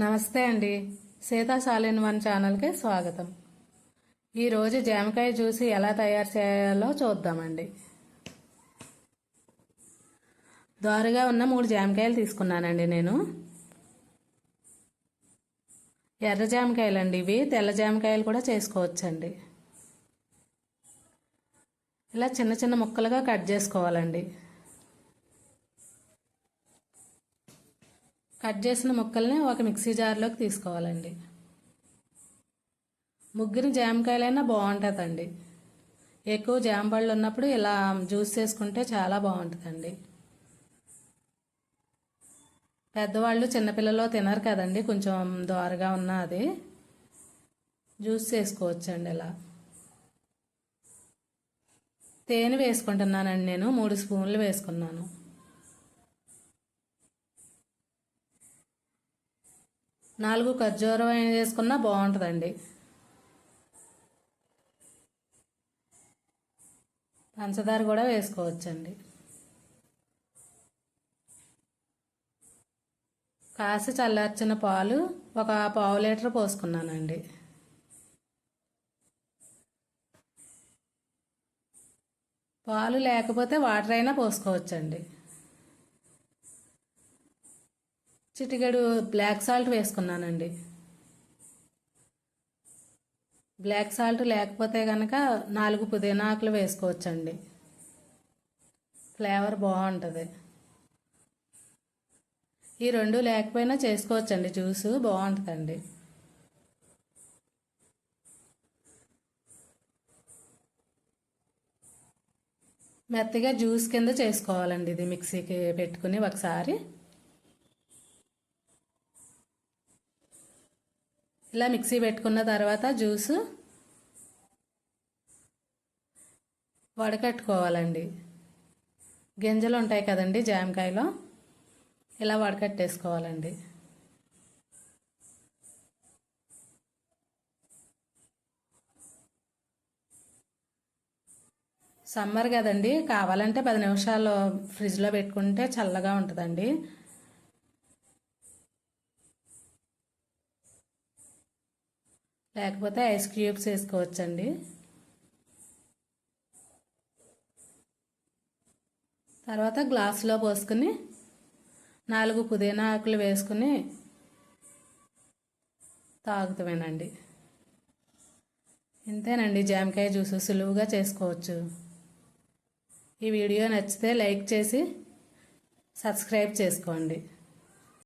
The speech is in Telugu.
నమస్తే అండి. సీతా సాలిన్ వన్ ఛానల్కి స్వాగతం. ఈరోజు జామకాయ జ్యూసి ఎలా తయారు చేయాలో చూద్దామండి. దోరగా ఉన్న మూడు జామకాయలు తీసుకున్నానండి నేను. ఎర్ర జామకాయలు అండి ఇవి. తెల్ల జామకాయలు కూడా చేసుకోవచ్చండి. ఇలా చిన్న చిన్న ముక్కలుగా కట్ చేసుకోవాలండి. కట్ చేసిన ముక్కల్ని ఒక మిక్సీ జార్లోకి తీసుకోవాలండి. ముగ్గురి జామకాయలైనా బాగుంటుందండి. ఎక్కువ జామ పళ్ళు ఉన్నప్పుడు ఇలా జ్యూస్ చేసుకుంటే చాలా బాగుంటుందండి. పెద్దవాళ్ళు చిన్నపిల్లలు తినరు కదండి కొంచెం దోరగా ఉన్న అది. జ్యూస్ చేసుకోవచ్చండి ఇలా. తేనె వేసుకుంటున్నానండి నేను మూడు స్పూన్లు వేసుకున్నాను. నాలుగు ఖర్జూరం వేసుకున్నా బాగుంటుందండి. పంచదార కూడా వేసుకోవచ్చండి. కాసి చల్లార్చిన పాలు ఒక పావు లీటర్ పోసుకున్నానండి. పాలు లేకపోతే వాటర్ అయినా పోసుకోవచ్చండి. చిటికెడు బ్లాక్ సాల్ట్ వేసుకున్నానండి. బ్లాక్ సాల్ట్ లేకపోతే కనుక నాలుగు పుదీనా ఆకులు వేసుకోవచ్చండి. ఫ్లేవర్ బాగుంటుంది. ఈ రెండు లేకపోయినా చేసుకోవచ్చండి. జ్యూసు బాగుంటుందండి. మెత్తగా జ్యూస్ కింద చేసుకోవాలండి ఇది మిక్సీకి పెట్టుకుని ఒకసారి. ఇలా మిక్సీ పెట్టుకున్న తర్వాత జ్యూస్ వడకట్టుకోవాలండి. గింజలు ఉంటాయి కదండి జామకాయలో ఇలా వడకట్టేసుకోవాలండి. సమ్మర్ కదండి కావాలంటే పది నిమిషాలు ఫ్రిడ్జ్లో పెట్టుకుంటే చల్లగా ఉంటుందండి. లేకపోతే ఐస్ క్యూబ్స్ వేసుకోవచ్చండి. తర్వాత గ్లాసులో పోసుకుని నాలుగు పుదీనా ఆకులు వేసుకుని తాగుతామేనండి. ఇంతేనండి జామకాయ జ్యూస్ సులువుగా చేసుకోవచ్చు. ఈ వీడియో నచ్చితే లైక్ చేసి సబ్స్క్రైబ్ చేసుకోండి.